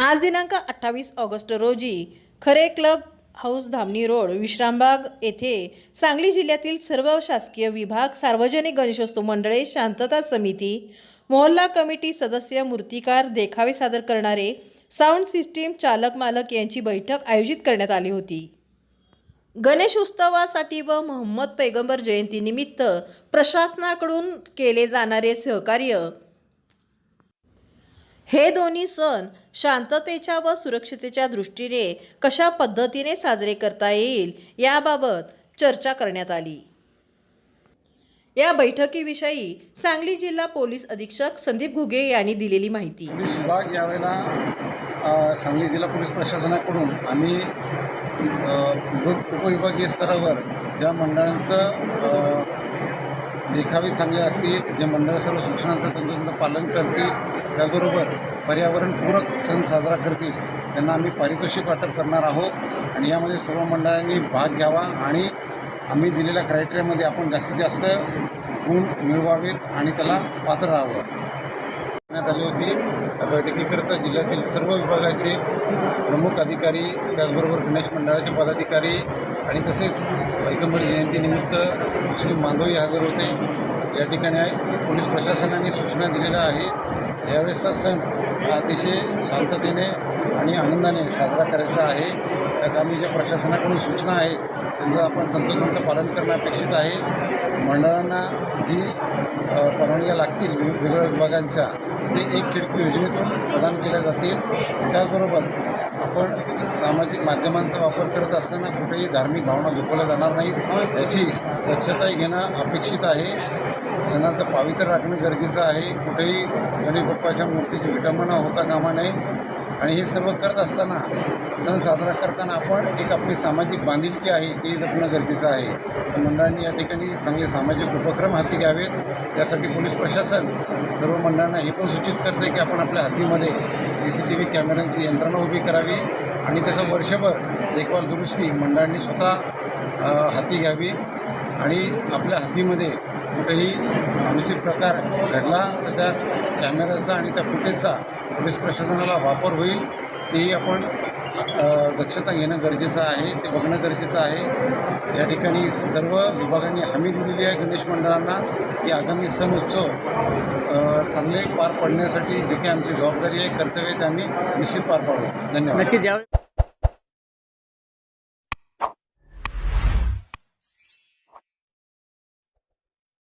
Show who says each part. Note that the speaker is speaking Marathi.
Speaker 1: आज दिनांक अठ्ठावीस ऑगस्ट रोजी Khare club house Dhamani road Vishrambag येथे सांगली जिल्ह्यातील सर्व शासकीय विभाग सार्वजनिक गणेशोत्सव मंडळे शांतता समिती मोहल्ला कमिटी सदस्य मूर्तिकार देखावे सादर करणारे साऊंड सिस्टीम चालक मालक यांची बैठक आयोजित करण्यात आली होती. गणेश उत्सवासाठी व मोहम्मद पैगंबर जयंतीनिमित्त प्रशासनाकडून केले जाणारे सहकार्य हे दोन्ही सण शांततेच्या व सुरक्षितेच्या दृष्टीने कशा पद्धतीने साजरे करता येईल याबाबत चर्चा करण्यात आली. या बैठकीविषयी सांगली जिल्हा पोलीस अधीक्षक संदीप घुगे यांनी दिलेली माहिती.
Speaker 2: पोलीस विभाग यावेळेला सांगली जिल्हा पोलीस प्रशासनाकडून आम्ही उपविभागीय स्तरावर ज्या मंडळांचं देखावे चांगले असतील जे मंडळ सर्व सूचनांचं तंतोतंत पालन करतील त्याचबरोबर पर्यावरणपूरक सण साजरा करतील त्यांना आम्ही पारितोषिक वाटप करणार आहोत. आणि यामध्ये सर्व मंडळांनी भाग घ्यावा आणि आम्ही दिलेल्या क्रायटेरियामध्ये आपण जास्तीत जास्त गुण मिळवावेत आणि त्याला पात्र राहावं. करण्यात आली होती. त्या बैठकीकरिता जिल्ह्यातील सर्व विभागाचे प्रमुख अधिकारी त्याचबरोबर गणेश मंडळाचे पदाधिकारी आणि तसेच पैगंबर जयंतीनिमित्त मुस्लिम बांधवही हजर होते. या ठिकाणी पोलीस प्रशासनाने सूचना दिलेल्या आहे यावेळेसचा सण हा अतिशय शांततेने आणि आनंदाने साजरा करायचा आहे. त्यात ज्या प्रशासनाकडून सूचना आहेत त्यांचं आपण तंतोतंत पालन करणं अपेक्षित आहे. मंडळांना जी परवानग्या लागतील वेगवेगळ्या विभागांच्या ते एक खिडकी योजनेतून प्रदान केल्या जातील. त्याचबरोबर आपण सामाजिक माध्यमांचा वापर करत असताना कुठेही धार्मिक भावना दुखवल्या जाणार नाहीत. याची स्वच्छताही घेणं अपेक्षित आहे. सणाचं पावित्र्य राखणं गरजेचं आहे. कुठेही गणेश बाप्पाच्या मूर्तीची विटंबना होता कामा नये. आणि हे सर्व करत असताना सण साजरा करताना आपण एक आपली सामाजिक बांधिलकी आहे ते जपणं गरजेचं आहे. मंडळांनी या ठिकाणी चांगले सामाजिक उपक्रम हाती घ्यावेत. त्यासाठी पोलीस प्रशासन सर्व मंडळांना हे पण सूचित करते की आपण आपल्या हातीमध्ये सी सी टी व्ही कॅमेऱ्यांची यंत्रणा उभी करावी. आणि त्याचं वर्षभर देखभाल दुरुस्ती मंडळांनी स्वतः हाती घ्यावी आणि आपल्या हातीमध्ये कुठेही अनुचित प्रकार घडला तर त्या कॅमेऱ्याचा आणि त्या फुटेजचा पोलीस प्रशासनाला वापर होईल. तेही आपण दक्षता घेणं गरजेचं आहे ते बघणं गरजेचं आहे. या ठिकाणी सर्व विभागांनी हमी दिलेली आहे गणेश मंडळांना की आगामी सण उत्सव चांगले पार पडण्यासाठी जे काही आमची जबाबदारी आहे कर्तव्य ते आम्ही निश्चित पार पाडू धन्यवाद.
Speaker 3: नक्कीच यावेळी